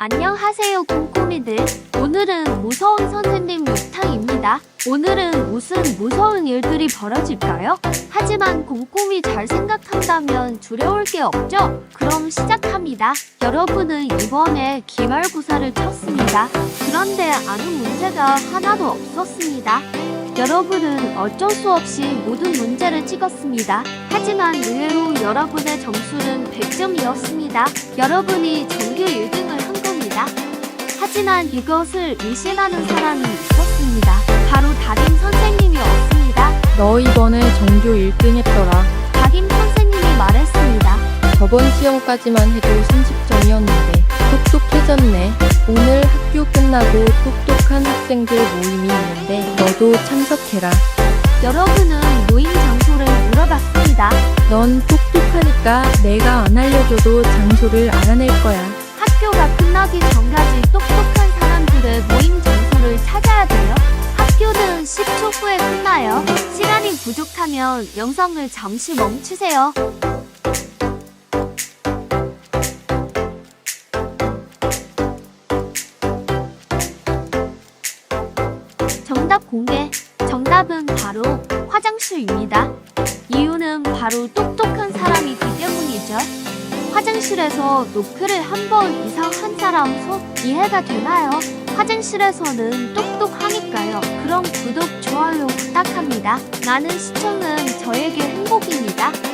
안녕하세요 꼼꼼이들 오늘은 무서운 선생님 유탕입니다 오늘은 무슨 무서운 일들이 벌어질까요? 하지만 꼼꼼히 잘 생각한다면 두려울 게 없죠? 그럼 시작합니다 여러분은 이번에 기말고사를 쳤습니다 그런데 아는 문제가 하나도 없었습니다 여러분은 어쩔 수 없이 모든 문제를 찍었습니다. 하지만 의외로 여러분의 점수는 100점이었습니다. 여러분이 전교 1등을 한 겁니다. 하지만 이것을 의심하는 사람이 있었습니다. 바로 담임 선생님이었습니다. 너 이번에 전교 1등 했더라. 담임 선생님이 말했습니다. 저번 시험까지만 해도 30점이었는데 똑똑해졌네. 오늘 학교 끝나고 똑똑한 학생들 모임이 있는데 너도 참석해라. 여러분은 모임 장소를 물어봤습니다. 넌 똑똑하니까 내가 안 알려줘도 장소를 알아낼 거야. 학교가 끝나기 전 부족하면 영상을 잠시 멈추세요. 정답 공개. 정답은 바로 화장실입니다. 이유는 바로 똑똑한 사람이기 때문이죠. 화장실에서 노크를 한 번 이상 한 사람 손 이해가 되나요? 화장실에서는 똑똑하니까요. 그럼 구독, 좋아요 부탁합니다. 많은 시청은 저에게 행복입니다.